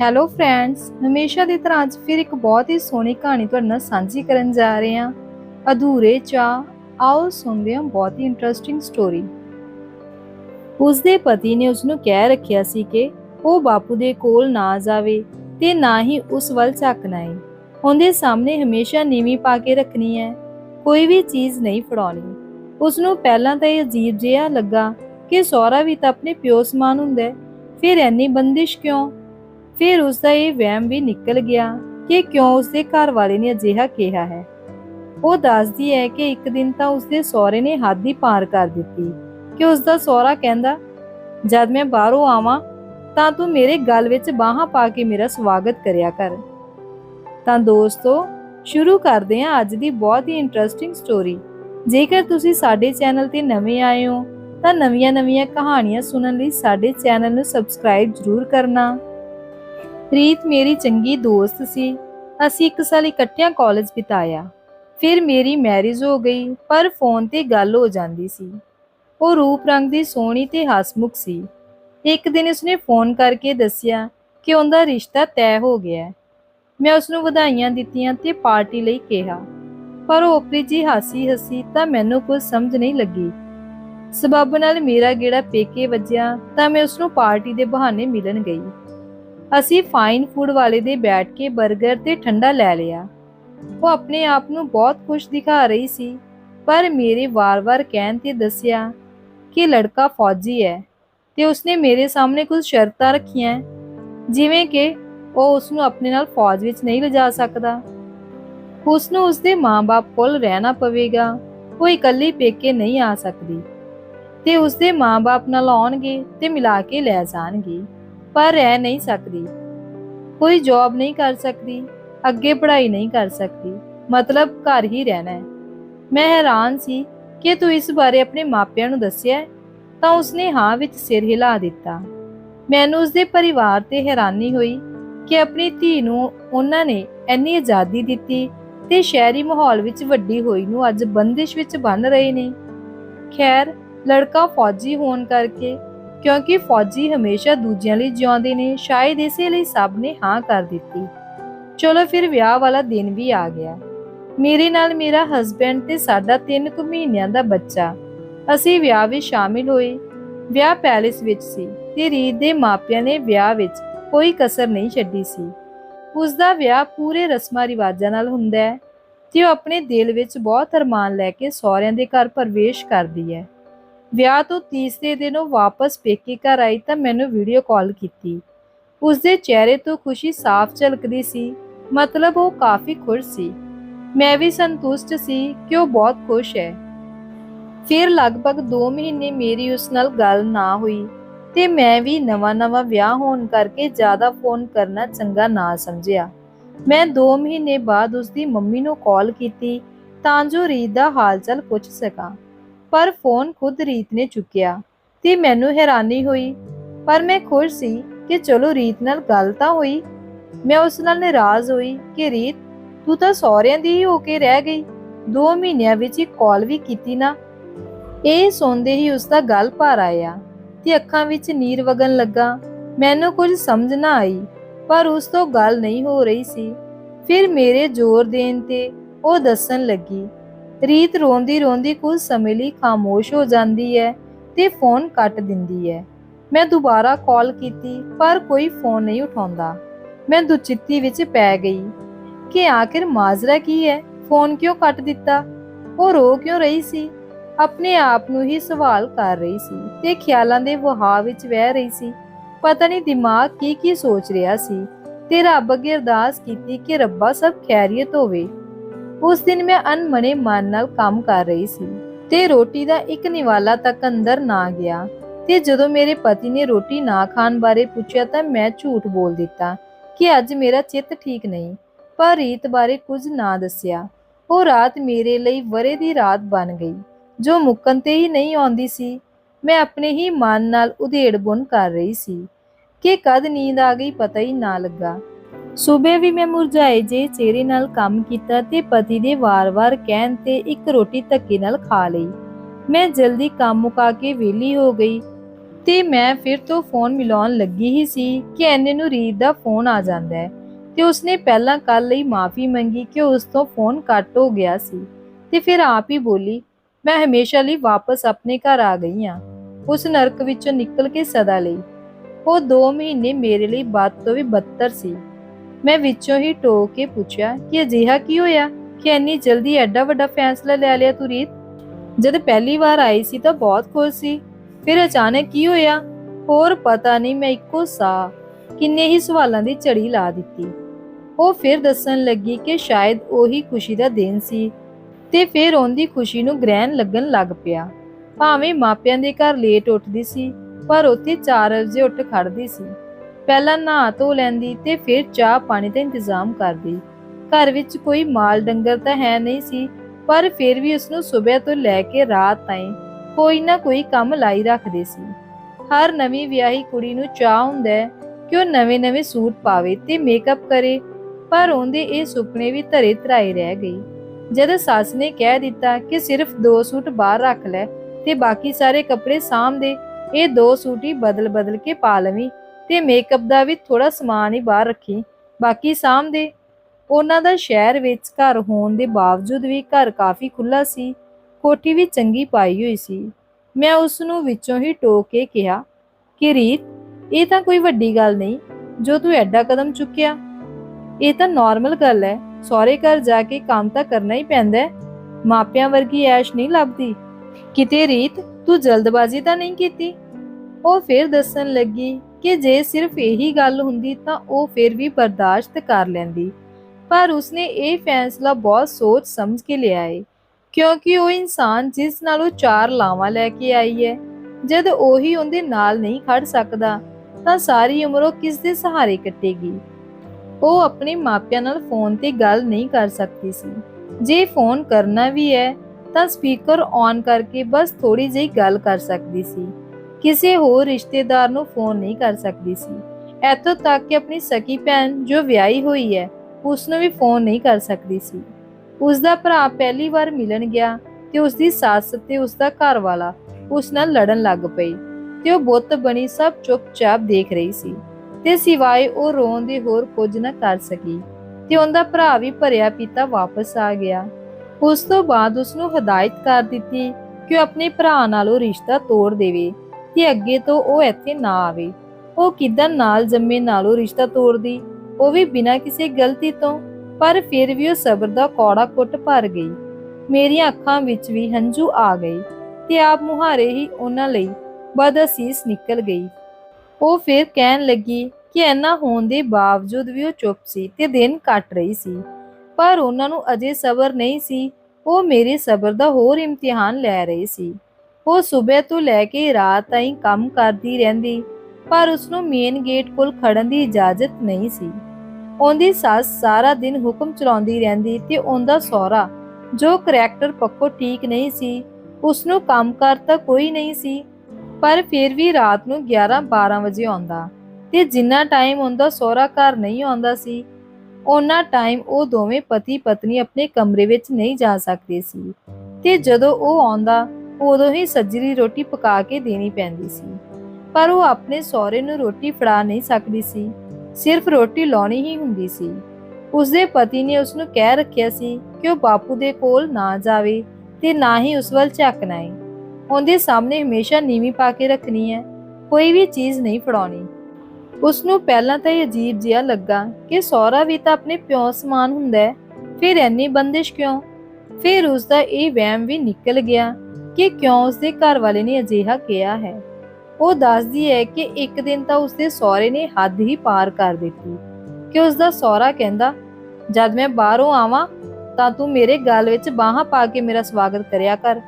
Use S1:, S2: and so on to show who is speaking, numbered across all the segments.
S1: Hello friends ਹਮੇਸ਼ਾ ਦੀ ਤਰ੍ਹਾਂ ਅੱਜ ਫਿਰ ਇੱਕ ਬਹੁਤ ਹੀ ਸੋਹਣੀ ਕਹਾਣੀ ਤੁਹਾਡੇ ਨਾਲ ਸਾਂਝੀ ਕਰਨ ਜਾ ਰਹੇ ਹਾਂ। ਅਧੂਰੇ ਚਾਹ ਆਓ ਸੁਣਦੇ ਹਾਂ ਬਹੁਤ ਹੀ ਇੰਟਰਸਟਿੰਗ ਸਟੋਰੀ ਉਸ ਦੇ ਪਤੀ ਨੇ ਉਸ ਨੂੰ ਕਹਿ ਰੱਖਿਆ ਸੀ ਕਿ ਉਹ ਬਾਪੂ ਦੇ ਕੋਲ ਨਾ ਜਾਵੇ ਤੇ ਨਾ ਹੀ ਉਸ ਵੱਲ ਝਾਕਣਾ ਹੈ ਉਹਦੇ ਸਾਹਮਣੇ ਹਮੇਸ਼ਾ ਨੀਵੀਂ ਪਾ ਕੇ ਰੱਖਣੀ ਹੈ। ਕੋਈ ਵੀ ਚੀਜ਼ ਨਹੀਂ ਫੜਾਉਣੀ। ਉਸ ਨੂੰ ਪਹਿਲਾਂ ਤਾਂ ਇਹ ਅਜੀਬ ਜਿਹਾ ਲੱਗਾ ਕਿ ਸਹੁਰਾ ਵੀ ਤਾਂ ਆਪਣੇ ਪਿਓ ਸਮਾਨ ਹੁੰਦਾ ਹੈ। ਫਿਰ ਐਨੀ ਬੰਦਿਸ਼ ਕਿਉਂ? ਫਿਰ ਉਸ ਦਾ ਇਹ ਵਹਿਮ ਵੀ ਨਿਕਲ ਗਿਆ ਕਿ ਕਿਉਂ ਉਸ ਦੇ ਘਰ ਵਾਲੇ ਨੇ ਅਜਿਹਾ ਕਿਹਾ ਹੈ। ਉਹ ਦੱਸਦੀ ਹੈ ਕਿ ਇੱਕ ਦਿਨ ਤਾਂ ਉਸ ਦੇ ਸਹੁਰੇ ਨੇ ਹੱਦ ਹੀ ਪਾਰ ਕਰ ਦਿੱਤੀ ਕਿ ਉਸ ਦਾ ਸਹੁਰਾ ਕਹਿੰਦਾ, ਜਦ ਮੈਂ ਬਾਹਰੋਂ ਆਵਾਂ ਤਾਂ ਤੂੰ ਮੇਰੇ ਗਲ ਵਿੱਚ ਬਾਹਾਂ ਪਾ ਕੇ ਮੇਰਾ ਸਵਾਗਤ ਕਰਿਆ ਕਰ। ਤਾਂ ਦੋਸਤੋ, ਸ਼ੁਰੂ ਕਰਦੇ ਹਾਂ ਅੱਜ ਦੀ ਬਹੁਤ ਹੀ ਇੰਟਰਸਟਿੰਗ ਸਟੋਰੀ ਜੇਕਰ ਤੁਸੀਂ ਸਾਡੇ ਚੈਨਲ ਤੇ ਨਵੇਂ ਆਏ ਹੋ, ਤਾਂ ਨਵੀਆਂ-ਨਵੀਆਂ ਕਹਾਣੀਆਂ ਸੁਣਨ ਲਈ ਸਾਡੇ ਚੈਨਲ ਨੂੰ ਸਬਸਕ੍ਰਾਈਬ ਜ਼ਰੂਰ ਕਰਨਾ। ਪ੍ਰੀਤ ਮੇਰੀ ਚੰਗੀ ਦੋਸਤ ਸੀ। ਅਸੀਂ ਇੱਕ ਸਾਲ ਇਕੱਠਿਆਂ ਕਾਲਜ ਬਿਤਾਇਆ। ਫਿਰ ਮੇਰੀ ਮੈਰਿਜ ਹੋ ਗਈ, ਪਰ ਫੋਨ ਤੇ ਗੱਲ ਹੋ ਜਾਂਦੀ ਸੀ। ਉਹ ਰੂਪ ਰੰਗ ਦੀ ਸੋਹਣੀ ਤੇ ਹਸਮੁਖ ਸੀ। ਇੱਕ ਦਿਨ ਉਸਨੇ ਫੋਨ ਕਰਕੇ ਦੱਸਿਆ ਕਿ ਉਹਦਾ ਰਿਸ਼ਤਾ ਤੈਅ ਹੋ ਗਿਆ ਮੈਂ ਉਸ ਨੂੰ ਵਧਾਈਆਂ ਦਿੱਤੀਆਂ ਤੇ ਪਾਰਟੀ ਲਈ ਕਿਹਾ। ਪਰ ਉਹ ਓਪਰੀ ਜੀ ਹਾਸੀ ਹਸੀ ਤਾਂ ਮੈਨੂੰ ਕੁਝ ਸਮਝ ਨਹੀਂ ਲੱਗੀ। ਸਬੱਬ ਨਾਲ ਮੇਰਾ ਗੇੜਾ ਪੇਕੇ ਵੱਜਿਆ ਤਾਂ ਮੈਂ ਉਸ ਨੂੰ ਪਾਰਟੀ ਦੇ ਬਹਾਨੇ ਮਿਲਣ ਗਈ। ਅਸੀਂ ਫਾਈਨ ਫੂਡ ਵਾਲੇ ਦੇ ਬੈਠ ਕੇ 버ਗਰ ਤੇ ਠੰਡਾ ਲੈ ਲਿਆ। ਉਹ ਆਪਣੇ ਆਪ ਨੂੰ ਬਹੁਤ ਖੁਸ਼ ਦਿਖਾ ਰਹੀ ਸੀ, ਪਰ ਮੇਰੇ ਵਾਰ-ਵਾਰ ਕਹਿਣ ਤੇ ਦੱਸਿਆ ਕਿ ਲੜਕਾ ਫੌਜੀ ਹੈ ਤੇ ਉਸਨੇ ਮੇਰੇ ਸਾਹਮਣੇ ਕੁਝ ਸ਼ਰਤਾਂ ਰੱਖੀਆਂ ਜਿਵੇਂ ਕਿ ਉਹ ਉਸ ਨੂੰ ਆਪਣੇ ਨਾਲ ਫੌਜ ਵਿੱਚ ਨਹੀਂ ਲਿਜਾ ਸਕਦਾ। ਉਸ ਨੂੰ ਉਸਦੇ ਮਾਂ-ਬਾਪ ਕੋਲ ਰਹਿਣਾ ਪਵੇਗਾ, ਉਹ ਇਕੱਲੀ ਪੇਕੇ ਨਹੀਂ ਆ ਸਕਦੀ। ਤੇ ਉਸਦੇ ਮਾਂ-ਬਾਪ ਨਾਲ ਆਉਣਗੇ ਤੇ ਮਿਲਾ ਕੇ ਲੈ ਜਾਣਗੇ। ਪਰ ਰਹਿ ਨਹੀਂ ਸਕਦੀ। ਕੋਈ ਜੌਬ ਨਹੀਂ ਕਰ ਸਕਦੀ, ਅੱਗੇ ਪੜ੍ਹਾਈ ਨਹੀਂ ਕਰ ਸਕਦੀ, ਮਤਲਬ ਘਰ ਹੀ ਰਹਿਣਾ ਹੈ। ਮੈਂ ਹੈਰਾਨ ਸੀ ਕਿ ਤੂੰ ਇਸ ਬਾਰੇ ਆਪਣੇ ਮਾਪਿਆਂ ਨੂੰ ਦੱਸਿਆ ਤਾਂ ਉਸਨੇ ਹਾਂ ਵਿੱਚ ਸਿਰ ਹਿਲਾ ਦਿੱਤਾ। ਮੈਨੂੰ ਉਸਦੇ ਪਰਿਵਾਰ ਤੇ ਹੈਰਾਨੀ ਹੋਈ ਕਿ ਆਪਣੀ ਧੀ ਨੂੰ ਉਹਨਾਂ ਨੇ ਇੰਨੀ ਆਜ਼ਾਦੀ ਦਿੱਤੀ ਤੇ ਸ਼ਹਿਰੀ ਮਾਹੌਲ ਵਿੱਚ ਵੱਡੀ ਹੋਈ ਨੂੰ ਅੱਜ ਬੰਦਿਸ਼ ਵਿੱਚ ਬੰਨ ਰਹੇ ਨੇ। ਖੈਰ, ਲੜਕਾ ਫੌਜੀ ਹੋਣ ਕਰਕੇ ਕਿਉਂਕਿ ਫੌਜੀ ਹਮੇਸ਼ਾ ਦੂਜਿਆਂ ਲਈ ਜਿਉਂਦੇ ਨੇ, ਸ਼ਾਇਦ ਇਸੇ ਲਈ ਸਭ ਨੇ ਹਾਂ ਕਰ ਦਿੱਤੀ। ਚਲੋ ਫਿਰ ਵਿਆਹ ਵਾਲਾ ਦਿਨ ਵੀ ਆ ਗਿਆ। ਮੇਰੇ ਨਾਲ ਮੇਰਾ ਹਸਬੈਂਡ ਤੇ ਸਾਡਾ 3 ਕੁ ਮਹੀਨਿਆਂ ਦਾ ਬੱਚਾ। ਅਸੀਂ ਵਿਆਹ ਵਿੱਚ ਸ਼ਾਮਿਲ ਹੋਏ। ਵਿਆਹ ਪੈਲੇਸ ਵਿੱਚ ਸੀ ਤੇ ਰੀਤ ਦੇ ਮਾਪਿਆਂ ਨੇ ਵਿਆਹ ਵਿੱਚ ਕੋਈ ਕਸਰ ਨਹੀਂ ਛੱਡੀ ਸੀ। ਉਸ ਦਾ ਵਿਆਹ ਪੂਰੇ ਰਸਮਾਂ ਰਿਵਾਜਾਂ ਨਾਲ ਹੁੰਦਾ ਹੈ ਤੇ ਉਹ ਆਪਣੇ ਦਿਲ ਵਿੱਚ ਬਹੁਤ ਅਰਮਾਨ ਲੈ ਕੇ ਸਹੁਰਿਆਂ ਦੇ ਘਰ ਪ੍ਰਵੇਸ਼ ਕਰਦੀ ਹੈ। ਵਿਆਹ ਤੋਂ ਤੀਸਰੇ ਦਿਨ ਉਹ ਵਾਪਸ ਪੇਕੇ ਘਰ ਆਈ ਤਾਂ ਮੈਨੂੰ ਵੀਡੀਓ ਕਾਲ ਕੀਤੀ। ਉਸ ਦੇ ਚਿਹਰੇ ਤੋਂ ਖੁਸ਼ੀ ਸਾਫ਼ ਝਲਕਦੀ ਸੀ, ਮਤਲਬ ਉਹ ਕਾਫੀ ਖੁਸ਼ ਸੀ। ਮੈਂ ਵੀ ਸੰਤੁਸ਼ਟ ਸੀ ਕਿ ਉਹ ਬਹੁਤ ਖੁਸ਼ ਹੈ। ਫਿਰ ਲਗਭਗ 2 ਮਹੀਨੇ ਮੇਰੀ ਉਸ ਨਾਲ ਗੱਲ ਨਾ ਹੋਈ ਤੇ ਮੈਂ ਵੀ ਨਵਾਂ-ਨਵਾਂ ਵਿਆਹ ਹੋਣ ਕਰਕੇ ਜ਼ਿਆਦਾ ਫੋਨ ਕਰਨਾ ਚੰਗਾ ਨਾ ਸਮਝਿਆ। ਮੈਂ 2 ਮਹੀਨੇ ਬਾਅਦ ਉਸ ਦੀ ਮੰਮੀ ਨੂੰ ਕਾਲ ਕੀਤੀ ਤਾਂ ਜੋ ਰੀਤ ਦਾ ਹਾਲਚਲ ਪੁੱਛ ਸਕਾਂ। ਪਰ ਫੋਨ ਖੁਦ ਰੀਤ ਨੇ ਚੁੱਕਿਆ ਤੇ ਮੈਨੂੰ ਹੈਰਾਨੀ ਹੋਈ। ਪਰ ਮੈਂ ਖੁਸ਼ ਸੀ ਕਿ ਚਲੋ ਰੀਤ ਨਾਲ ਗੱਲ ਤਾਂ ਹੋਈ। ਮੈਂ ਉਸ ਨਾਲ ਨਾਰਾਜ਼ ਹੋਈ ਕਿ ਰੀਤ, ਤੂੰ ਤਾਂ ਸਹੁਰਿਆਂ ਦੀ ਹੀ ਹੋ ਕੇ ਰਹਿ ਗਈ। 2 ਮਹੀਨਿਆਂ ਵਿੱਚ ਹੀ ਕਾਲ ਵੀ ਕੀਤੀ ਨਾ। ਇਹ ਸੁਣਦੇ ਹੀ ਉਸ ਦਾ ਗਲ ਭਰ ਆਇਆ ਤੇ ਅੱਖਾਂ ਵਿੱਚ ਨੀਰ ਵਗਣ ਲੱਗਾ। ਮੈਨੂੰ ਕੁਝ ਸਮਝ ਨਾ ਆਈ, ਪਰ ਉਸ ਤੋਂ ਗੱਲ ਨਹੀਂ ਹੋ ਰਹੀ ਸੀ। ਫਿਰ ਮੇਰੇ ਜ਼ੋਰ ਦੇਣ ਤੇ ਉਹ ਦੱਸਣ ਲੱਗੀ ਰੀਤ ਰੋਂਦੀ ਰੋਂਦੀ ਕੁਝ ਸਮੇਂ ਲਈ ਖਾਮੋਸ਼ ਹੋ ਜਾਂਦੀ ਹੈ ਤੇ ਫੋਨ ਕੱਟ ਦਿੰਦੀ ਹੈ। ਮੈਂ ਦੁਬਾਰਾ ਕਾਲ ਕੀਤੀ, ਪਰ ਕੋਈ ਫੋਨ ਨਹੀਂ ਉਠਾਉਂਦਾ। ਮੈਂ ਦੁਚਿੱਤੀ ਵਿੱਚ ਪੈ ਗਈ ਕਿ ਆਖਿਰ ਮਾਜ਼ਰਾ ਕੀ ਹੈ? ਫੋਨ ਕਿਉਂ ਕੱਟ ਦਿੱਤਾ? ਉਹ ਰੋ ਕਿਉਂ ਰਹੀ ਸੀ? ਆਪਣੇ ਆਪ ਨੂੰ ਹੀ ਸਵਾਲ ਕਰ ਰਹੀ ਸੀ ਤੇ ਖਿਆਲਾਂ ਦੇ ਵਹਾਅ ਵਿੱਚ ਵਹਿ ਰਹੀ ਸੀ। ਪਤਾ ਨਹੀਂ ਦਿਮਾਗ ਕੀ ਕੀ ਸੋਚ ਰਿਹਾ ਸੀ ਤੇ ਰੱਬ ਅੱਗੇ ਅਰਦਾਸ ਕੀਤੀ ਕਿ ਰੱਬਾ ਸਭ ਖੈਰੀਅਤ ਹੋਵੇ। ਉਸ ਦਿਨ ਮੈਂ ਅਨਮਨੇ ਮਨ ਨਾਲ ਕੰਮ ਕਰ ਰਹੀ ਸੀ ਤੇ ਰੋਟੀ ਦਾ ਇੱਕ ਨਿਵਾਲਾ ਤੱਕ ਅੰਦਰ ਨਾ ਗਿਆ ਤੇ ਜਦੋਂ ਮੇਰੇ ਪਤੀ ਨੇ ਰੋਟੀ ਨਾ ਖਾਣ ਬਾਰੇ ਪੁੱਛਿਆ ਤਾਂ ਮੈਂ ਝੂਠ ਬੋਲ ਦਿੱਤਾ ਕਿ ਅੱਜ ਮੇਰਾ ਚਿੱਤ ਠੀਕ ਨਹੀਂ, ਪਰ ਰੀਤ ਬਾਰੇ ਕੁਝ ਨਾ ਦੱਸਿਆ। ਉਹ ਰਾਤ ਮੇਰੇ ਲਈ ਵਰੇ ਦੀ ਰਾਤ ਬਣ ਗਈ, ਜੋ ਮੁੱਕਣ ਤੇ ਹੀ ਨਹੀਂ ਆਉਂਦੀ ਸੀ। ਮੈਂ ਆਪਣੇ ਹੀ ਮਨ ਨਾਲ ਉਧੇੜ ਬੁਣ ਕਰ ਰਹੀ ਸੀ ਕਿ ਕਦ ਨੀਂਦ ਆ ਗਈ ਪਤਾ ਹੀ ਨਾ ਲੱਗਾ। ਸਵੇਰ ਵੀ ਮੈਂ ਮੁਰਝਾਏ ਜੇ ਚਿਹਰੇ ਨਾਲ ਕੰਮ ਕੀਤਾ ਤੇ ਪਤੀ ਦੇ ਵਾਰ-ਵਾਰ ਕਹਿਣ ਤੇ ਇੱਕ ਰੋਟੀ ਧੱਕੇ ਨਾਲ ਖਾ ਲਈ। ਮੈਂ ਜਲਦੀ ਕੰਮ ਮੁਕਾ ਕੇ ਵਿਹਲੀ ਹੋ ਗਈ ਤੇ ਮੈਂ ਫਿਰ ਤੋਂ ਫੋਨ ਮਿਲਾਉਣ ਲੱਗੀ ਹੀ ਸੀ ਕਿ ਐਨੇ ਨੂੰ ਰੀਤ ਦਾ ਫੋਨ ਆ ਜਾਂਦਾ ਹੈ ਤੇ ਉਸਨੇ ਪਹਿਲਾਂ ਕੱਲ ਲਈ ਮਾਫੀ ਮੰਗੀ ਕਿ ਉਸ ਤੋਂ ਫੋਨ ਕੱਟ ਹੋ ਗਿਆ ਸੀ ਤੇ ਫਿਰ ਆਪ ਹੀ ਬੋਲੀ, ਮੈਂ ਹਮੇਸ਼ਾ ਲਈ ਵਾਪਸ ਆਪਣੇ ਘਰ ਆ ਗਈ ਆ ਉਸ ਨਰਕ ਵਿੱਚੋਂ ਨਿਕਲ ਕੇ ਸਦਾ ਲਈ। ਉਹ 2 ਮਹੀਨੇ ਮੇਰੇ ਲਈ ਬਾਤ ਤੋਂ ਵੀ ਬੱਤਰ ਸੀ। ਮੈਂ ਵਿੱਚੋਂ ਹੀ ਟੋਕ ਕੇ ਪੁੱਛਿਆ ਕਿ ਅਜਿਹਾ ਕੀ ਹੋਇਆ? ਕਿ ਇੰਨੀ ਜਲਦੀ ਐਡਾ ਵੱਡਾ ਫੈਸਲਾ ਲੈ ਲਿਆ ਤੂੰ ਰੀਤ? ਜਦ ਪਹਿਲੀ ਵਾਰ ਆਈ ਸੀ ਤਾਂ ਬਹੁਤ ਖੁਸ਼ ਸੀ। ਫਿਰ ਅਚਾਨਕ ਕੀ ਹੋਇਆ? ਹੋਰ ਪਤਾ ਨਹੀਂ, ਮੈਂ ਇੱਕੋ ਸਾਹ ਕਿੰਨੇ ਹੀ ਸਵਾਲਾਂ ਦੀ ਝੜੀ ਲਾ ਦਿੱਤੀ। ਉਹ ਫਿਰ ਦੱਸਣ ਲੱਗੀ ਕਿ ਸ਼ਾਇਦ ਉਹੀ ਖੁਸ਼ੀ ਦਾ ਦਿਨ ਸੀ ਤੇ ਫਿਰ ਉਹਦੀ ਖੁਸ਼ੀ ਨੂੰ ਗ੍ਰਹਿਣ ਲੱਗਣ ਲੱਗ ਪਿਆ। ਭਾਵੇਂ ਮਾਪਿਆਂ ਦੇ ਘਰ ਲੇਟ ਉੱਠਦੀ ਸੀ, ਪਰ ਉੱਥੇ 4 ਵਜੇ ਉੱਠ ਖੜਦੀ ਸੀ। ਪਹਿਲਾਂ ਨਹਾ ਧੋ ਲੈਂਦੀ ਤੇ ਫਿਰ ਚਾਹ ਪਾਣੀ ਦਾ ਇੰਤਜ਼ਾਮ ਕਰਦੀ। ਘਰ ਵਿੱਚ ਕੋਈ ਮਾਲ ਡੰਗਰ ਤਾਂ ਹੈ ਨਹੀਂ ਸੀ, ਪਰ ਫਿਰ ਵੀ ਉਸ ਨੂੰ ਸਵੇਰ ਤੋਂ ਲੈ ਕੇ ਰਾਤ ਤਾਈਂ ਕੋਈ ਨਾ ਕੋਈ ਕੰਮ ਲਾਈ ਰੱਖਦੇ ਸੀ। ਹਰ ਨਵੀਂ ਵਿਆਹੀ ਕੁੜੀ ਨੂੰ ਚਾਹ ਹੁੰਦਾ ਹੈ ਕਿ ਉਹ ਨਵੇਂ-ਨਵੇਂ ਸੂਟ ਪਾਵੇ ਤੇ ਮੇਕਅਪ ਕਰੇ, ਪਰ ਉਹਦੇ ਇਹ ਸੁਪਨੇ ਵੀ ਧਰੇ ਧਰਾਏ ਰਹਿ ਗਈ ਜਦ ਸੱਸ ਨੇ ਕਹਿ ਦਿੱਤਾ ਕਿ ਸਿਰਫ ਦੋ ਸੂਟ ਬਾਹਰ ਰੱਖ ਲੈ ਤੇ ਬਾਕੀ ਸਾਰੇ ਕੱਪੜੇ ਸਾਂਭ ਇਹ ਦੋ ਸੂਟ ਹੀ ਬਦਲ-ਬਦਲ ਕੇ ਪਾ ਲਵੀਂ ਤੇ ਮੇਕਅਪ ਦਾ ਵੀ ਥੋੜਾ ਸਮਾਨ ਹੀ ਬਾਹਰ ਰੱਖੀ। ਬਾਕੀ ਸਾਂਭ ਦੇ ਉਹਨਾਂ ਦਾ ਸ਼ਹਿਰ ਵਿੱਚ ਘਰ ਹੋਣ ਦੇ ਬਾਵਜੂਦ ਵੀ ਘਰ ਕਾਫੀ ਖੁੱਲਾ ਸੀ, ਕੋਠੀ ਵੀ ਚੰਗੀ ਪਾਈ ਹੋਈ ਸੀ। ਮੈਂ ਉਸ ਨੂੰ ਵਿੱਚੋਂ ਹੀ ਟੋਕ ਕੇ ਕਿਹਾ, ਕਿ ਰੀਤ, ਇਹ ਤਾਂ ਕੋਈ ਵੱਡੀ ਗੱਲ ਨਹੀਂ, ਜੋ ਤੂੰ ਐਡਾ ਕਦਮ ਚੁੱਕਿਆ। ਇਹ ਤਾਂ ਨਾਰਮਲ ਗੱਲ ਹੈ, ਸਹੁਰੇ ਘਰ ਜਾ ਕੇ ਕੰਮ ਤਾਂ ਕਰਨਾ ਹੀ ਪੈਂਦਾ ਹੈ। ਮਾਪਿਆਂ ਵਰਗੀ ਐਸ਼ ਨਹੀਂ ਲੱਭਦੀ। ਕਿਤੇ ਰੀਤ, ਤੂੰ ਜਲਦਬਾਜ਼ੀ ਤਾਂ ਨਹੀਂ ਕੀਤੀ? ਉਹ ਫਿਰ ਦੱਸਣ ਲੱਗੀ ਕਿ ਜੇ ਸਿਰਫ ਇਹੀ ਗੱਲ ਹੁੰਦੀ ਤਾਂ ਉਹ ਫਿਰ ਵੀ ਬਰਦਾਸ਼ਤ ਕਰ ਲੈਂਦੀ। ਪਰ ਉਸਨੇ ਇਹ ਫੈਸਲਾ ਬਹੁਤ ਸੋਚ ਸਮਝ ਕੇ ਲਿਆ ਹੈ ਕਿਉਂਕਿ ਉਹ ਇਨਸਾਨ ਜਿਸ ਨਾਲ ਉਹ ਚਾਰ ਲਾਵਾਂ ਲੈ ਕੇ ਆਈ ਹੈ ਜਦ ਉਹੀ ਉਹਦੇ ਨਾਲ ਨਹੀਂ ਖੜ ਸਕਦਾ, ਤਾਂ ਸਾਰੀ ਉਮਰ ਉਹ ਕਿਸ ਦੇ ਸਹਾਰੇ ਕੱਟੇਗੀ? ਉਹ ਆਪਣੇ ਮਾਪਿਆਂ ਨਾਲ ਫੋਨ ਤੇ ਗੱਲ ਨਹੀਂ ਕਰ ਸਕਦੀ ਸੀ। ਜੇ ਫੋਨ ਕਰਨਾ ਵੀ ਹੈ, ਤਾਂ ਸਪੀਕਰ ਔਨ ਕਰਕੇ ਬਸ ਥੋੜੀ ਜਿਹੀ ਗੱਲ ਕਰ ਸਕਦੀ ਸੀ। ਕਿਸੇ ਹੋਰ ਰਿਸ਼ਤੇਦਾਰ ਨੂੰ ਫੋਨ ਨਹੀਂ ਕਰ ਸਕਦੀ ਸੀ। ਇੱਥੋਂ ਤੱਕ ਕਿ ਆਪਣੀ ਸਕੀ ਭੈਣ ਜੋ ਵਿਆਹੀ ਹੋਈ ਹੈ ਉਸ ਨੂੰ ਵੀ ਫੋਨ ਨਹੀਂ ਕਰ ਸਕਦੀ ਸੀ। ਉਸ ਦਾ ਭਰਾ ਪਹਿਲੀ ਵਾਰ ਮਿਲਣ ਗਿਆ ਤੇ ਉਸ ਦੀ ਸੱਸ ਤੇ ਉਸ ਦਾ ਘਰ ਵਾਲਾ ਉਸ ਨਾਲ ਲੜਨ ਲੱਗ ਪਈ ਤੇ ਉਹ ਬੁੱਤ ਬਣੀ ਸਭ ਚੁੱਪਚਾਪ ਦੇਖ ਰਹੀ ਸੀ ਤੇ ਸਿਵਾਏ ਉਹ ਰੋਣ ਦੇ ਹੋਰ ਕੁਝ ਨਾ ਕਰ ਸਕੀ ਤੇ ਉਹਦਾ ਭਰਾ ਵੀ ਭਰਿਆ ਪੀਤਾ ਵਾਪਸ ਆ ਗਿਆ। ਉਸ ਤੋਂ ਬਾਅਦ ਉਸ ਨੂੰ ਹਦਾਇਤ ਕਰ ਦਿੱਤੀ ਕਿ ਉਹ ਆਪਣੇ ਭਰਾ ਨਾਲ ਉਹ ਰਿਸ਼ਤਾ ਤੋੜ ਦੇਵੇ ਤੇ ਅੱਗੇ ਤੋਂ ਉਹ ਇੱਥੇ ਨਾ ਆਵੇ। ਉਹ ਕਿਦਾਂ ਨਾਲ ਜੰਮੇ ਨਾਲੋਂ ਰਿਸ਼ਤਾ ਤੋੜਦੀ, ਉਹ ਵੀ ਬਿਨਾਂ ਕਿਸੇ ਗਲਤੀ ਤੋਂ, ਪਰ ਫਿਰ ਵੀ ਉਹ ਸਬਰ ਦਾ ਕੌੜਾ ਕੁੱਟ ਭਰ ਗਈ। ਮੇਰੀਆਂ ਅੱਖਾਂ ਵਿੱਚ ਵੀ ਹੰਝੂ ਆ ਗਏ ਤੇ ਆਪ ਮੁਹਾਰੇ ਹੀ ਉਹਨਾਂ ਲਈ ਬਦਅਸੀਸ ਨਿਕਲ ਗਈ। ਉਹ ਫਿਰ ਕਹਿਣ ਲੱਗੀ ਕਿ ਇੰਨਾ ਹੋਣ ਦੇ ਬਾਵਜੂਦ ਵੀ ਉਹ ਚੁੱਪ ਸੀ ਤੇ ਦਿਨ ਕੱਟ ਰਹੀ ਸੀ। ਪਰ ਉਹਨਾਂ ਨੂੰ ਅਜੇ ਸਬਰ ਨਹੀਂ ਸੀ, ਉਹ ਮੇਰੇ ਸਬਰ ਦਾ ਹੋਰ ਇਮਤਿਹਾਨ ਲੈ ਰਹੀ ਸੀ। ਉਹ ਸਵੇਰ ਤੋਂ ਲੈ ਕੇ ਰਾਤ ਤਾਈਂ ਕੰਮ ਕਰਦੀ ਰਹਿੰਦੀ, ਪਰ ਉਸ ਨੂੰ ਮੇਨ ਗੇਟ ਕੋਲ ਖੜਨ ਦੀ ਇਜਾਜ਼ਤ ਨਹੀਂ ਸੀ। ਉਹਦੀ ਸੱਸ ਸਾਰਾ ਦਿਨ ਹੁਕਮ ਚਲਾਉਂਦੀ ਰਹਿੰਦੀ ਤੇ ਉਹਦਾ ਸਹੁਰਾ, ਜੋ ਕਰੈਕਟਰ ਪੱਕੋ ਠੀਕ ਨਹੀਂ ਸੀ ਉਸ ਨੂੰ ਕੰਮ ਕਰ ਤਾਂ ਕੋਈ ਨਹੀਂ ਸੀ, ਪਰ ਫਿਰ ਵੀ ਰਾਤ ਨੂੰ 11-12 ਵਜੇ ਆਉਂਦਾ ਤੇ ਜਿੰਨਾ ਟਾਈਮ ਉਹਦਾ ਸਹੁਰਾ ਘਰ ਨਹੀਂ ਆਉਂਦਾ ਸੀ ਉਹਨਾਂ ਟਾਈਮ ਉਹ ਦੋਵੇਂ ਪਤੀ ਪਤਨੀ ਆਪਣੇ ਕਮਰੇ ਵਿੱਚ ਨਹੀਂ ਜਾ ਸਕਦੇ ਸੀ। ਤੇ ਜਦੋਂ ਉਹ ਆਉਂਦਾ ਉਦੋਂ ਹੀ ਸੱਜਰੀ ਰੋਟੀ ਪਕਾ ਕੇ ਦੇਣੀ ਪੈਂਦੀ ਸੀ। ਪਰ ਉਹ ਆਪਣੇ ਸਹੁਰੇ ਨੂੰ ਰੋਟੀ ਫੜਾ ਨਹੀਂ ਸਕਦੀ ਸੀ। ਸਿਰਫ ਰੋਟੀ ਲਾਉਣੀ ਹੀ ਹੁੰਦੀ ਸੀ। ਉਸਦੇ ਪਤੀ ਨੇ ਉਸ ਨੂੰ ਕਹਿ ਰੱਖਿਆ ਸੀ ਕਿ ਉਹ ਬਾਪੂ ਦੇ ਕੋਲ ਨਾ ਜਾਵੇ ਤੇ ਨਾ ਹੀ ਉਸ ਵੱਲ ਝਾਕਣਾ ਹੈ ਉਹਦੇ ਸਾਹਮਣੇ ਹਮੇਸ਼ਾ ਨੀਵੀਂ ਪਾ ਕੇ ਰੱਖਣੀ ਹੈ, ਕੋਈ ਵੀ ਚੀਜ਼ ਨਹੀਂ ਫੜਾਉਣੀ। ਉਸ ਨੂੰ ਪਹਿਲਾਂ ਤਾਂ ਇਹ ਅਜੀਬ ਜਿਹਾ ਲੱਗਾ ਕਿ ਸਹੁਰਾ ਵੀ ਤਾਂ ਆਪਣੇ ਪਿਓ ਸਮਾਨ ਹੁੰਦਾ ਹੈ, ਫਿਰ ਐਨੀ ਬੰਦਿਸ਼ ਕਿਉਂ? ਫਿਰ ਉਸ ਦਾ ਇਹ ਵਹਿਮ ਵੀ ਨਿਕਲ ਗਿਆ ਕਿ ਕਿਉਂ ਉਸਦੇ ਘਰ ਵਾਲੇ ਨੇ ਅਜਿਹਾ ਕਿਹਾ ਹੈ। ਉਹ ਦੱਸਦੀ ਹੈ ਕਿ ਇੱਕ ਦਿਨ ਤਾਂ ਉਸਦੇ ਸਹੁਰੇ ਨੇ ਹੱਦ ਹੀ ਪਾਰ ਕਰ ਦਿੱਤੀ ਕਿ ਉਸਦਾ ਸਹੁਰਾ ਕਹਿੰਦਾ, ਜਦ ਮੈਂ ਬਾਹਰੋਂ ਆਵਾਂ, ਤਾਂ ਤੂੰ ਮੇਰੇ ਗਲ ਵਿੱਚ ਬਾਹਾਂ ਪਾ ਕੇ ਮੇਰਾ ਸਵਾਗਤ ਕਰਿਆ ਕਰ।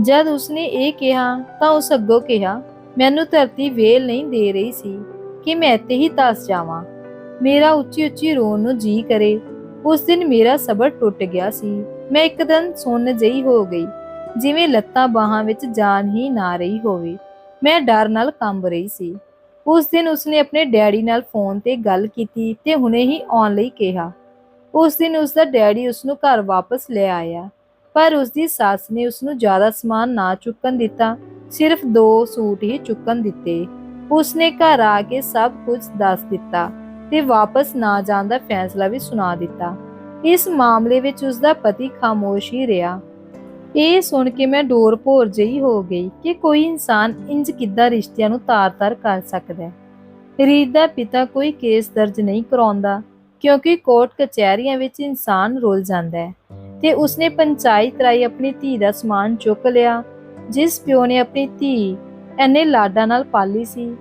S1: ਜਦ ਉਸਨੇ ਇਹ ਕਿਹਾ, ਤਾਂ ਉਸ ਅੱਗੋਂ ਕਿਹਾ, ਮੈਨੂੰ ਧਰਤੀ ਵੇਲ ਨਹੀਂ ਦੇ ਰਹੀ ਸੀ ਕਿ ਮੈਂ ਇੱਥੇ ਹੀ ਤਸ ਜਾਵਾਂ। ਮੇਰਾ ਉੱਚੀ ਉੱਚੀ ਰੋਣ ਨੂੰ ਜੀ ਕਰੇ। ਉਸ ਦਿਨ ਮੇਰਾ ਸਬਰ ਟੁੱਟ ਗਿਆ ਸੀ। ਮੈਂ ਇੱਕਦਮ ਸੁੰਨ ਜਈ ਹੋ ਗਈ। ਜਿਵੇਂ ਲੱਤਾਂ ਬਾਹਾਂ ਵਿੱਚ ਜਾਨ ਹੀ ਨਾ ਰਹੀ ਹੋਵੇ। ਮੈਂ ਡਰ ਨਾਲ ਕੰਬ ਰਹੀ ਸੀ। ਉਸ ਦਿਨ ਉਸਨੇ ਆਪਣੇ ਡੈਡੀ ਨਾਲ ਫੋਨ ਤੇ ਗੱਲ ਕੀਤੀ ਤੇ ਹੁਣੇ ਹੀ ਆਉਣ ਲਈ ਕਿਹਾ। ਉਸ ਦਿਨ ਉਸ ਦਾ ਡੈਡੀ ਉਸ ਨੂੰ ਘਰ ਵਾਪਸ ਲੈ ਆਇਆ, ਪਰ ਉਸ ਦੀ ਸੱਸ ਨੇ ਉਸ ਨੂੰ ਜ਼ਿਆਦਾ ਸਮਾਨ ਨਾ ਚੁੱਕਣ ਦਿੱਤਾ, ਸਿਰਫ ਦੋ ਸੂਟ ਹੀ ਚੁੱਕਣ ਦਿੱਤੇ। ਉਸਨੇ ਘਰ ਆ ਕੇ ਸਭ ਕੁਝ ਦੱਸ ਦਿੱਤਾ ਤੇ ਵਾਪਸ ਨਾ ਜਾਣ ਦਾ ਫੈਸਲਾ ਵੀ ਸੁਣਾ ਦਿੱਤਾ। ਇਸ ਮਾਮਲੇ ਵਿੱਚ ਉਸਦਾ ਪਤੀ ਖਾਮੋਸ਼ ਹੀ ਰਿਹਾ। ਇਹ ਸੁਣ ਕੇ ਮੈਂ ਡੋਰ ਭੋਰ ਜਿਹੀ ਹੋ ਗਈ ਕਿ ਕੋਈ ਇਨਸਾਨ ਇੰਜ ਕਿੱਦਾਂ ਰਿਸ਼ਤਿਆਂ ਨੂੰ ਤਾਰ-ਤਾਰ ਕਰ ਸਕਦਾ ਹੈ। ਰੀਤ ਦਾ ਪਿਤਾ ਕੋਈ ਕੇਸ ਦਰਜ ਨਹੀਂ ਕਰਾਉਂਦਾ, ਕਿਉਂਕਿ ਕੋਰਟ ਕਚਹਿਰੀਆਂ ਵਿੱਚ ਇਨਸਾਨ ਰੁੱਲ ਜਾਂਦਾ ਹੈ ਤੇ ਉਸਨੇ ਪੰਚਾਇਤ ਰਾਈ ਆਪਣੀ ਧੀ ਦਾ ਸਮਾਨ ਚੁੱਕ ਲਿਆ, ਜਿਸ ਪਿਓ ਨੇ ਆਪਣੀ ਧੀ ਐਨੇ ਲਾਡਾਂ ਨਾਲ ਪਾਲੀ ਸੀ।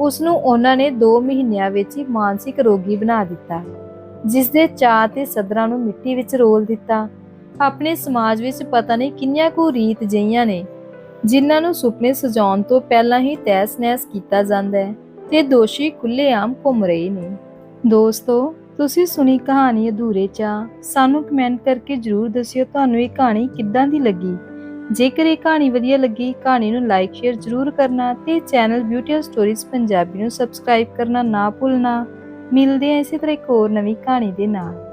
S1: ਉਸ ਨੂੰ ਉਹਨਾਂ ਨੇ 2 ਮਹੀਨਿਆਂ ਵਿੱਚ ਹੀ ਮਾਨਸਿਕ ਰੋਗੀ ਬਣਾ ਦਿੱਤਾ ਜਿਸ ਦੇ ਚਾਅ ਤੇ ਸਦਰਾਂ ਨੂੰ ਮਿੱਟੀ ਵਿੱਚ ਰੋਲ ਦਿੱਤਾ ਆਪਣੇ ਸਮਾਜ ਵਿੱਚ ਪਤਾ ਨਹੀਂ ਕਿੰਨੀਆਂ ਕੁ ਰੀਤ ਜਈਆਂ ਨੇ, ਜਿਨ੍ਹਾਂ ਨੂੰ ਸੁਪਨੇ ਸਜਾਉਣ ਤੋਂ ਪਹਿਲਾਂ ਹੀ ਤੈਸ-ਨੈਸ ਕੀਤਾ ਜਾਂਦਾ ਹੈ ਤੇ ਦੋਸ਼ੀ ਖੁੱਲ੍ਹੇਆਮ ਘੁੰਮ ਰਹੇ ਨੇ। ਦੋਸਤੋ, ਤੁਸੀਂ ਸੁਣੀ ਕਹਾਣੀ ਅਧੂਰੇ ਚਾ ਸਾਨੂੰ ਕਮੈਂਟ ਕਰਕੇ ਜਰੂਰ ਦੱਸਿਓ ਤੁਹਾਨੂੰ ਇਹ ਕਹਾਣੀ ਕਿੱਦਾਂ ਦੀ ਲੱਗੀ। ਜੇਕਰ ਇਹ ਕਹਾਣੀ ਵਧੀਆ ਲੱਗੀ, ਕਹਾਣੀ ਨੂੰ ਲਾਈਕ ਸ਼ੇਅਰ ਜਰੂਰ ਕਰਨਾ ਤੇ ਚੈਨਲ ਬਿਊਟੀ ਸਟੋਰੀਜ਼ ਪੰਜਾਬੀ ਨੂੰ ਸਬਸਕ੍ਰਾਈਬ ਕਰਨਾ ਨਾ ਭੁੱਲਣਾ। ਮਿਲਦੇ ਹਾਂ ਇਸੇ ਤਰ੍ਹਾਂ ਇੱਕ ਹੋਰ ਨਵੀਂ ਕਹਾਣੀ ਦੇ ਨਾਲ।